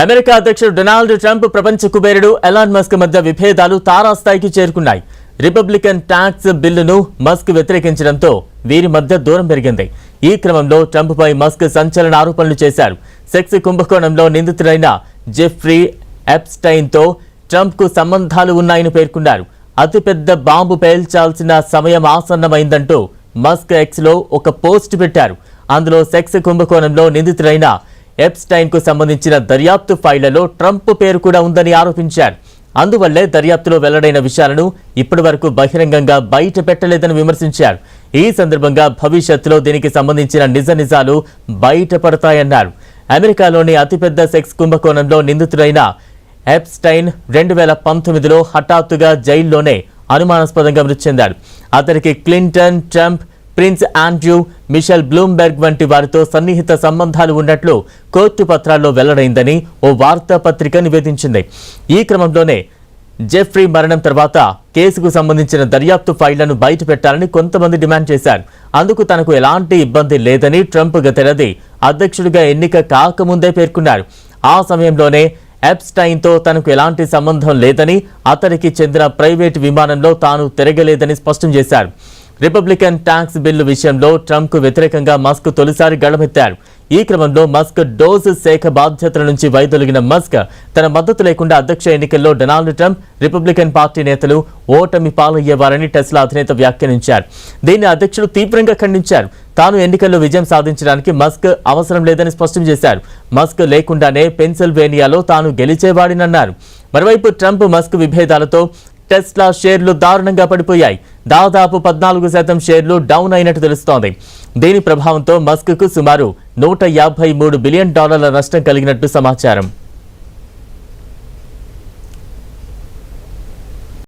America అధ్యక్షుడు Donald Trump ప్రపంచ కుబేరుడు ఎలాన్ మస్క్ మధ్య విభేదాలు తారాస్థాయికి చేరుకున్నాయి. రిపబ్లికన్ ట్యాక్స్ బిల్లును మస్క్ వ్యతిరేకించడంతో వీరి మధ్య దూరం పెరిగింది. ఈ క్రమంలో ట్రంప్పై మస్క్ సంచలన ఆరోపణలు చేశారు. సెక్స్ కుంభకోణంలో నిందితుడైన జెఫ్రీ ఎప్స్టైన్తో ట్రంప్కు సంబంధాలు ఉన్నాయని పేర్కొన్నారు. అతిపెద్ద బాంబు పేల్చాల్సిన సమయం ఆసన్నమైందంటూ మస్క్ ఎక్స్లో ఒక పోస్ట్ పెట్టారు. అందులో సెక్స్ కుంభకోణంలో నిందితుడైన ఎప్స్టైన్కు సంబంధించిన దర్యాప్తు ఫైళ్ళలో ట్రంప్ పేరు కూడా ఉందని ఆరోపించారు. అందువల్లే దర్యాప్తులో వెల్లడైన విషయాలను ఇప్పటి వరకు బహిరంగంగా బయట పెట్టలేదని విమర్శించారు. ఈ సందర్భంగా భవిష్యత్తులో దీనికి సంబంధించిన నిజ నిజాలు బయటపడతాయన్నారు అమెరికాలోని అతిపెద్ద సెక్స్ కుంభకోణంలో నిందితుడైన ఎప్స్టైన్ రెండు వేల పంతొమ్మిదిలో హఠాత్తుగా జైల్లోనే అనుమానాస్పదంగా మృతి చెందాడు. అతనికి Clinton Trump Prince Andrew Michelle Bloomberg వంటి వారితో సన్నిహిత సంబంధాలు ఉన్నట్లు కోర్టు పత్రాల్లో వెల్లడైందని ఓ వార్తాపత్రిక నివేదించింది. ఈ క్రమంలోనే జెఫ్రీ మరణం తర్వాత కేసుకు సంబంధించిన దర్యాప్తు ఫైళ్ళను బయటపెట్టాలని కొంతమంది డిమాండ్ చేశారు. అందుకు తనకు ఎలాంటి ఇబ్బంది లేదని ట్రంప్ గతేడాది అధ్యక్షుడిగా ఎన్నిక కాకముందే పేర్కొన్నారు. ఆ సమయంలోనే ఎప్స్టైన్తో తనకు ఎలాంటి సంబంధం లేదని అతనికి చెందిన ప్రైవేటు విమానంలో తాను తిరగలేదని స్పష్టం చేశారు. రిపబ్లికన్ ట్యాక్స్ బిల్లు విషయంలో ట్రంప్కు వ్యతిరేకంగా మస్క్ తొలిసారి గళమెత్తారు. ఈ క్రమంలో మస్క్ డోజ్ శాఖ బాధ్యతల నుంచి వైదొలిగిన మస్క్ తన మద్దతు లేకుండా అధ్యక్ష ఎన్నికల్లో డొనాల్డ్ ట్రంప్ రిపబ్లికన్ పార్టీ నేతలు ఓటమి పాలయ్యేవారని టెస్లా అధినేత వ్యాఖ్యానించారు. దీన్ని అధ్యక్షుడు తీవ్రంగా ఖండించారు. తాను ఎన్నికల్లో విజయం సాధించడానికి మస్క్ అవసరం లేదని స్పష్టం చేశారు. మస్క్ లేకుండానే పెన్సిల్వేనియాలో తాను గెలిచేవాడినన్నారు. మరోవైపు ట్రంప్ మస్క్ విభేదాలతో టెస్లా షేర్లు దారుణంగా పడిపోయాయి. దాదాపు పద్నాలుగు శాతం షేర్లు డౌన్ అయినట్టు తెలుస్తోంది. దీని ప్రభావంతో మస్క్కు సుమారు నూట యాభై మూడు బిలియన్ డాలర్ల నష్టం కలిగినట్టు సమాచారం.